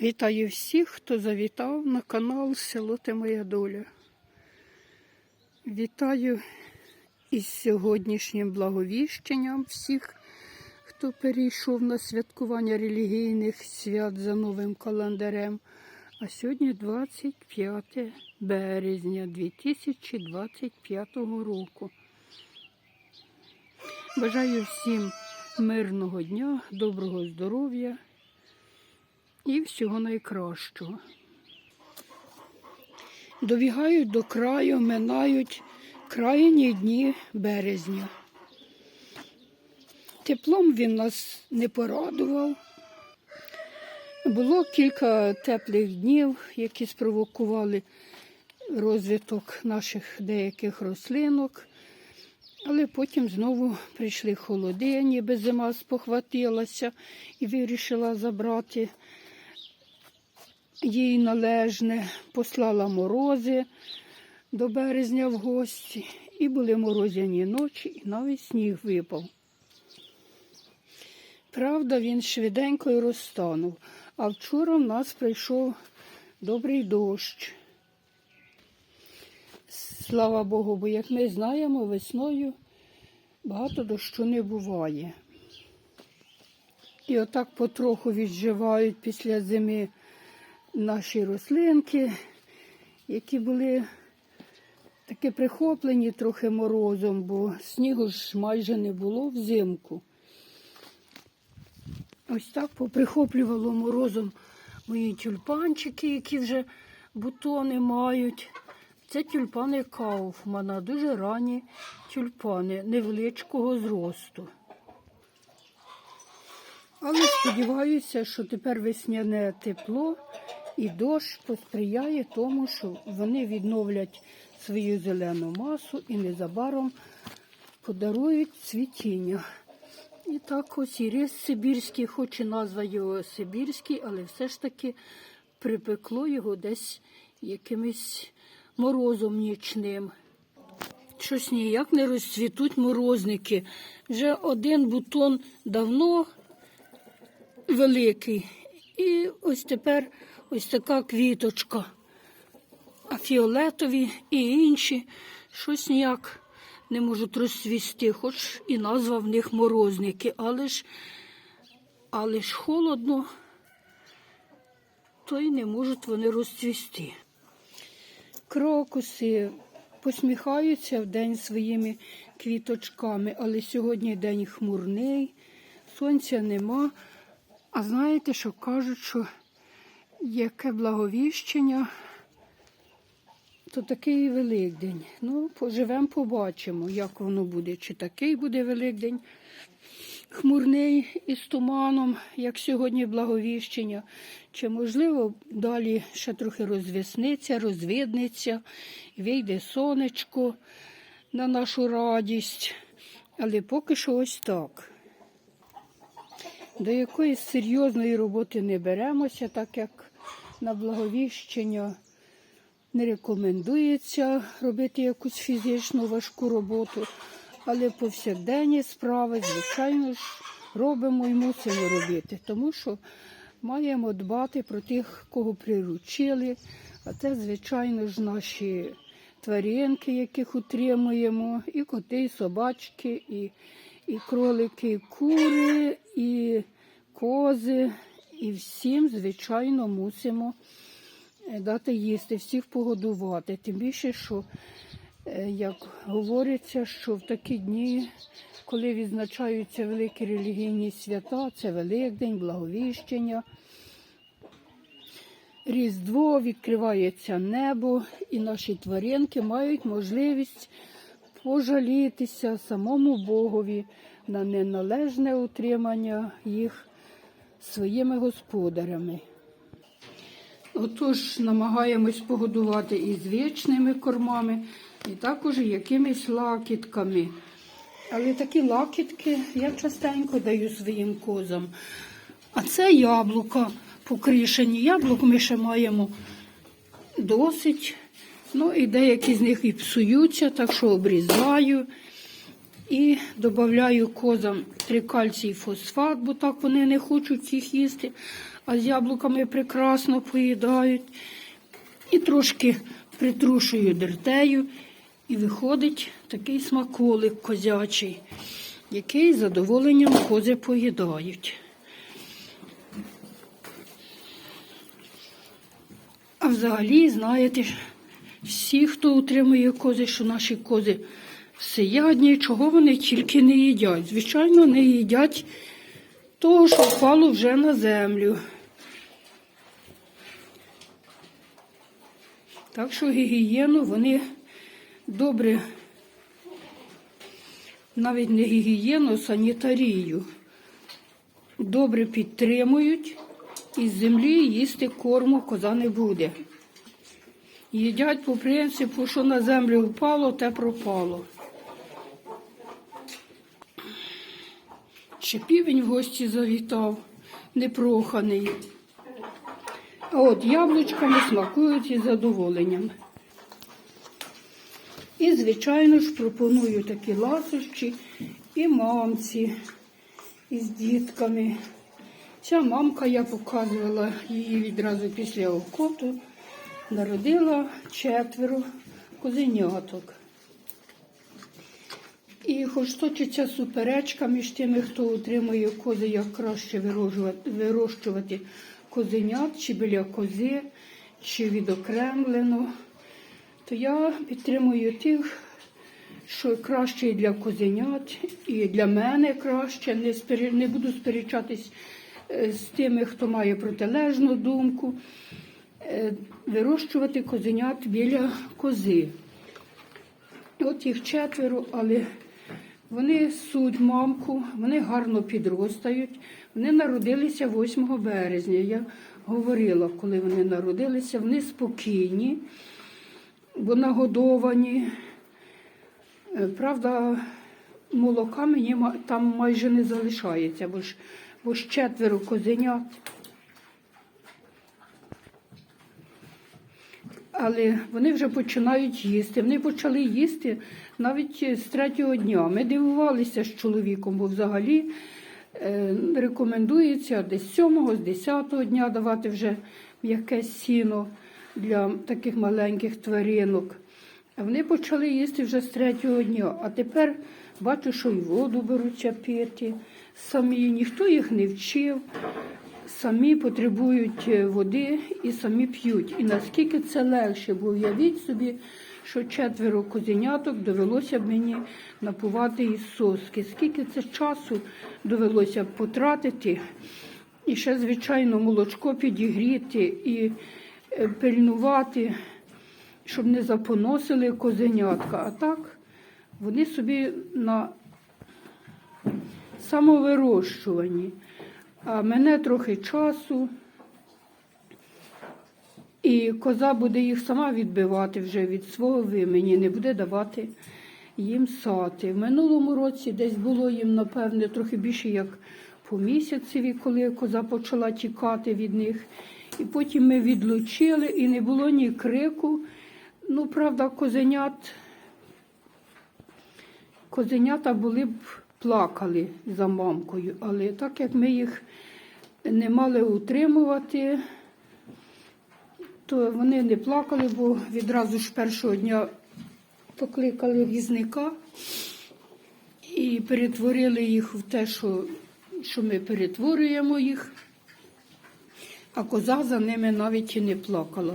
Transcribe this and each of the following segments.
Вітаю всіх, хто завітав на канал Село Ти Моя Доля. Вітаю із сьогоднішнім благовіщенням всіх, хто перейшов на святкування релігійних свят за новим календарем. А сьогодні 25 березня 2025 року. Бажаю всім мирного дня, доброго здоров'я і всього найкращого. Добігають до краю, минають крайні дні березня. Теплом він нас не порадував. Було кілька теплих днів, які спровокували розвиток наших деяких рослинок, але потім знову прийшли холоди, ніби зима спохватилася і вирішила забрати їй належне, послала морози до березня в гості, і були морозяні ночі, і навіть сніг випав. Правда, він швиденько й розтанув, а вчора в нас прийшов добрий дощ. Слава Богу, бо як ми знаємо, весною багато дощу не буває. І отак потроху відживають після зими наші рослинки, які були таки прихоплені трохи морозом, бо снігу ж майже не було взимку. Ось так поприхоплювало морозом мої тюльпанчики, які вже бутони мають. Це тюльпани Кауфмана, дуже ранні тюльпани невеличкого зросту. Але сподіваюся, що тепер весняне тепло і дощ посприяє тому, що вони відновлять свою зелену масу і незабаром подарують цвітіння. І так ось і рис сибірський, хоч і назва його Сибірський, але все ж таки припекло його десь якимось морозом нічним. Щось ніяк не розцвітуть морозники. Вже один бутон давно великий. І ось тепер ось така квіточка. А фіолетові і інші щось ніяк не можуть розцвісти, хоч і назва в них морозники, але ж, але ж холодно, то й не можуть вони розцвісти. Крокуси посміхаються в день своїми квіточками, але сьогодні день хмурний, сонця нема. А знаєте, що кажуть, що яке благовіщення, то такий Великдень. Ну, поживемо, побачимо, як воно буде. Чи такий буде Великдень хмурний із туманом, як сьогодні благовіщення, чи, можливо, далі ще трохи розвесниться, розвиднеться, вийде сонечко на нашу радість. Але поки що ось так. До якоїсь серйозної роботи не беремося, так як на благовіщення не рекомендується робити якусь фізичну важку роботу, але повсякденні справи, звичайно ж, робимо і мусимо робити, тому що маємо дбати про тих, кого приручили, а це, звичайно ж, наші тваринки, яких утримуємо, і коти, і собачки, і, і кролики, і кури, і кози. І всім, звичайно, мусимо е, дати їсти, всіх погодувати. Тим більше, що, е, як говориться, що в такі дні, коли відзначаються великі релігійні свята, це Великдень, Благовіщення, Різдво, відкривається небо, і наші тваринки мають можливість пожалітися самому Богові на неналежне утримання їх своїми господарями. Отож, намагаємось погодувати і звичними кормами, і також якимись лакітками. Але такі лакітки я частенько даю своїм козам. А це яблука покришені. Яблук ми ще маємо досить. Ну і деякі з них і псуються, так що обрізаю. І додаю козам трикальцій фосфат, бо так вони не хочуть їх їсти, а з яблуками прекрасно поїдають. І трошки притрушую дертею, і виходить такий смаколик козячий, який з задоволенням кози поїдають. А взагалі, знаєте, всі, хто утримує кози, що наші кози всеядні, чого вони тільки не їдять. Звичайно, не їдять того, що впало вже на землю. Так що гігієну вони добре, навіть не гігієну, а санітарію. Добре підтримують, і з землі їсти корму коза не буде. Їдять по принципу, що на землю впало, те пропало. Ще півень в гості завітав, непроханий. А от яблучками смакують із задоволенням. І, звичайно ж, пропоную такі ласощі і мамці із дітками. Ця мамка, я показувала її відразу після окоту, народила четверо козеняток. І хоч точиться суперечка між тими, хто утримує кози, як краще вирощувати, козенят, чи біля кози, чи відокремлено, то я підтримую тих, що краще і для козенят, і для мене краще. Не, спері... не буду сперечатись е, з тими, хто має протилежну думку. Е, Вирощувати козенят біля кози. От їх четверо, але вони суть мамку, вони гарно підростають. Вони народилися 8 березня. Я говорила, коли вони народилися, вони спокійні, бо нагодовані. Е, Правда, молока мені там майже не залишається, бо ж, бо ж четверо козенят. Але вони вже починають їсти. Вони почали їсти навіть з третього дня. Ми дивувалися з чоловіком, бо взагалі е, рекомендується десь з сьомого, з десятого дня давати вже м'яке сіно для таких маленьких тваринок. Вони почали їсти вже з третього дня. А тепер бачу, що і воду беруться пити самі, ніхто їх не вчив самі потребують е, води і самі п'ють. І наскільки це легше, бо уявіть собі, що четверо козеняток довелося б мені напувати із соски. Скільки це часу довелося б потратити, і ще, звичайно, молочко підігріти і е, пильнувати, щоб не запоносили козенятка. А так вони собі на самовирощуванні. А мене трохи часу, і коза буде їх сама відбивати вже від свого вимені, не буде давати їм сати. В минулому році десь було їм, напевне, трохи більше як по місяцеві, коли коза почала тікати від них. І потім ми відлучили, і не було ні крику. Ну, правда, козенят Козенята були б плакали за мамкою, але так як ми їх не мали утримувати, то вони не плакали, бо відразу ж першого дня покликали візника і перетворили їх в те, що, що ми перетворюємо їх, а коза за ними навіть і не плакала.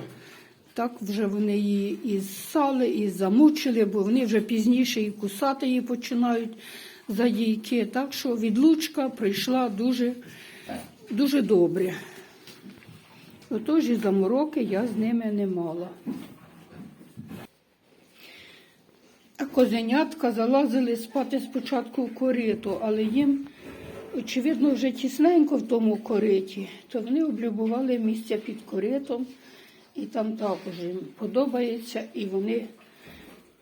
Так вже вони її і ссали, і замучили, бо вони вже пізніше і кусати її починають за. Так що відлучка прийшла дуже, дуже добре. Отож і замороки я з ними не мала. Козенятка залазили спати спочатку в корито, але їм, очевидно, вже тісненько в тому кориті, то вони облюбували місця під коритом, і там також їм подобається, і вони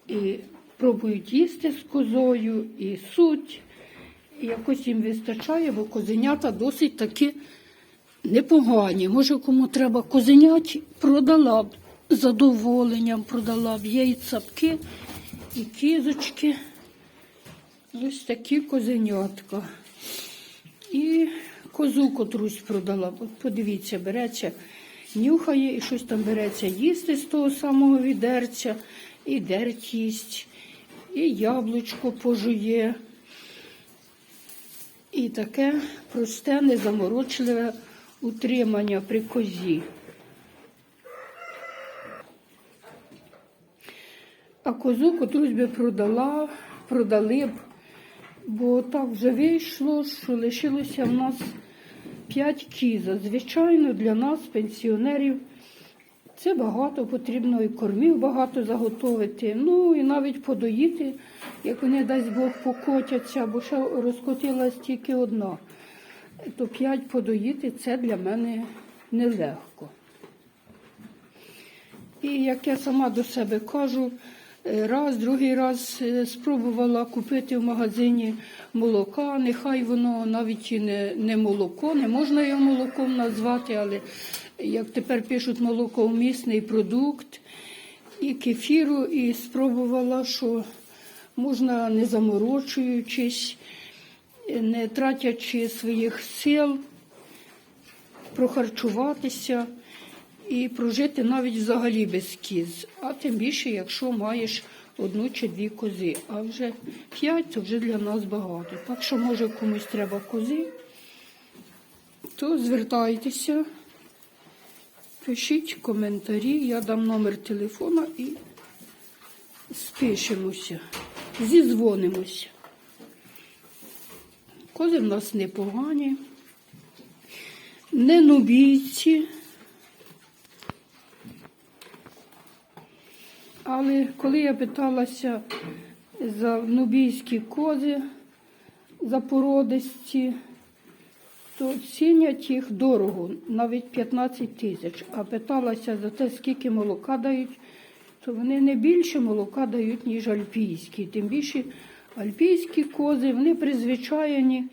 і пробують їсти з козою, і суть. І якось їм вистачає, бо козенята досить таки непогані. Може, кому треба козенять, продала б задоволенням, продала б є і цапки, і кізочки. Ось такі козенятка. І козу котрусь продала. От подивіться, береться, нюхає і щось там береться їсти з того самого відерця, і дерть їсть, і яблучко пожує. І таке просте, незаморочливе утримання при козі. А козу котрусь би продала, продали б, бо так вже вийшло, що лишилося в нас 5 кіз. Звичайно, для нас, пенсіонерів, це багато потрібно і кормів багато заготовити. Ну і навіть подоїти, як вони дасть Бог покотяться, бо ще розкотилась тільки одна. То 5 подоїти це для мене нелегко. І як я сама до себе кажу, е, раз, другий раз е, спробувала купити в магазині молока. Нехай воно навіть і не, не молоко, не можна його молоком назвати, але як тепер пишуть молоковмісний продукт і кефіру, і спробувала, що можна не заморочуючись, не тратячи своїх сил, прохарчуватися і прожити навіть взагалі без кіз. А тим більше, якщо маєш одну чи дві кози. А вже п'ять то вже для нас багато. Так що, може, комусь треба кози, то звертайтеся, пишіть коментарі, я дам номер телефона і спишемося, зізвонимося. Кози в нас непогані, не нубійці. Але коли я питалася за нубійські кози, за породисті, то цінять їх дорого, навіть 15 тисяч. А питалася за те, скільки молока дають, то вони не більше молока дають, ніж альпійські. Тим більше альпійські кози, вони призвичайні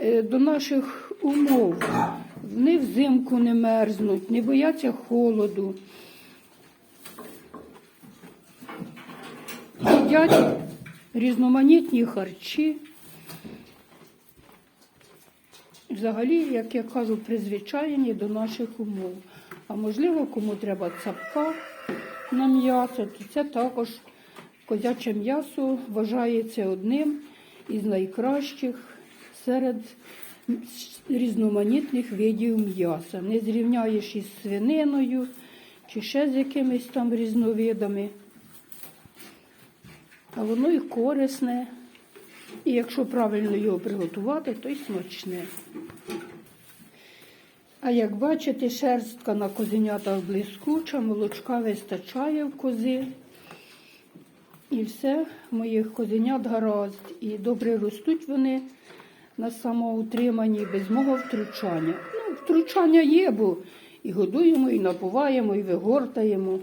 е, до наших умов. Вони взимку не мерзнуть, не бояться холоду. їдять різноманітні харчі. Взагалі, як я кажу, призвичайні до наших умов. А можливо, кому треба цапка на м'ясо, то це також козяче м'ясо вважається одним із найкращих серед різноманітних видів м'яса. Не зрівняєш із свининою чи ще з якимись там різновидами. А воно і корисне. І якщо правильно його приготувати, то й смачне. А як бачите, шерстка на козенятах блискуча, молочка вистачає в кози. І все, моїх козенят гаразд. І добре ростуть вони на самоутриманні без мого втручання. Ну, втручання є, бо і годуємо, і напуваємо, і вигортаємо.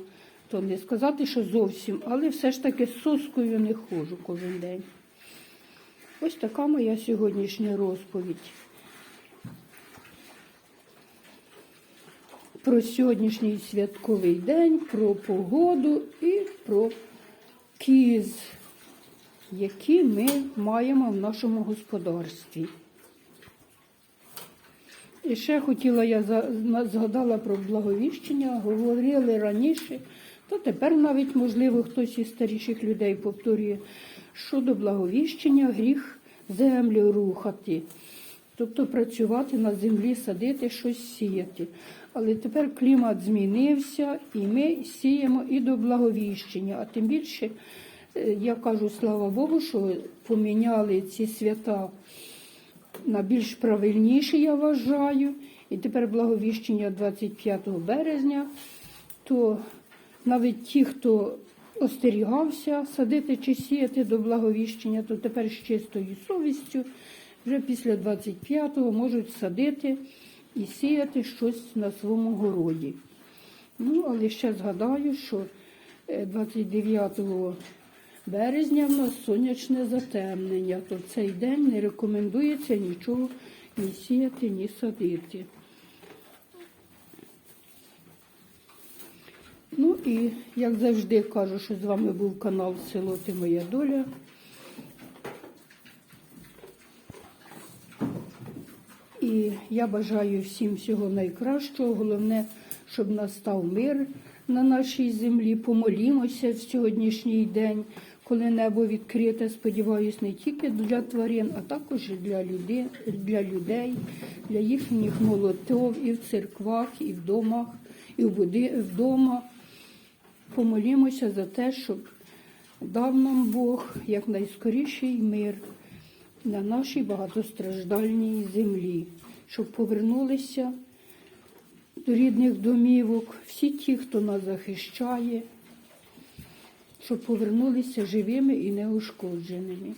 То не сказати, що зовсім, але все ж таки з соскою не ходжу кожен день. Ось така моя сьогоднішня розповідь. Про сьогоднішній святковий день, про погоду і про кіз, які ми маємо в нашому господарстві. І ще хотіла я згадала про благовіщення, говорили раніше, то тепер навіть, можливо, хтось із старіших людей повторює, що до благовіщення гріх землю рухати, тобто працювати на землі, садити, щось сіяти. Але тепер клімат змінився, і ми сіємо і до благовіщення. А тим більше, е, я кажу, слава Богу, що поміняли ці свята на більш правильніші, я вважаю. І тепер благовіщення 25 березня, то навіть ті, хто остерігався садити чи сіяти до благовіщення, то тепер з чистою совістю вже після 25-го можуть садити і сіяти щось на своєму городі. Ну, але ще згадаю, що е, 29 березня в нас сонячне затемнення, то в цей день не рекомендується нічого ні сіяти, ні садити. Ну і як завжди кажу, що з вами був канал Село Ти Моя Доля. І я бажаю всім всього найкращого. Головне, щоб настав мир на нашій землі. Помолімося в сьогоднішній день, коли небо відкрите. Сподіваюсь, не тільки для тварин, а також для людей, для людей, для їхніх молотов і в церквах, і в домах, і вдома. Помолімося за те, щоб дав нам Бог якнайскоріший мир на нашій багатостраждальній землі, щоб повернулися до рідних домівок всі ті, хто нас захищає, щоб повернулися живими і неушкодженими.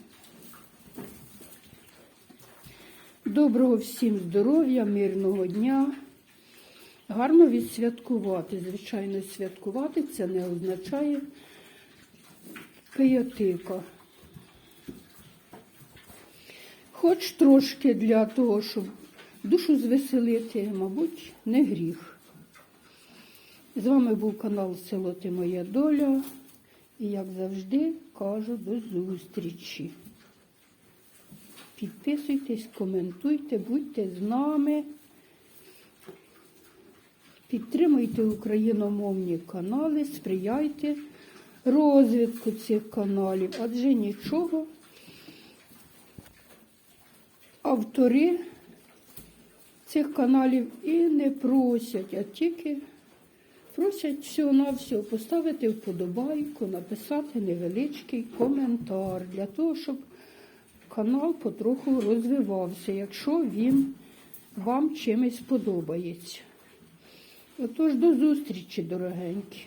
Доброго всім здоров'я, мирного дня. Гарно відсвяткувати. Звичайно, святкувати це не означає пиятика. Хоч трошки для того, щоб душу звеселити, мабуть, не гріх. З вами був канал Село Ти Моя Доля. І, як завжди, кажу до зустрічі. Підписуйтесь, коментуйте, будьте з нами. Підтримуйте україномовні канали, сприяйте розвитку цих каналів, адже нічого автори цих каналів і не просять, а тільки просять всього-навсього поставити вподобайку, написати невеличкий коментар для того, щоб канал потроху розвивався, якщо він вам чимось подобається. Отож, до зустрічі, дорогенькі.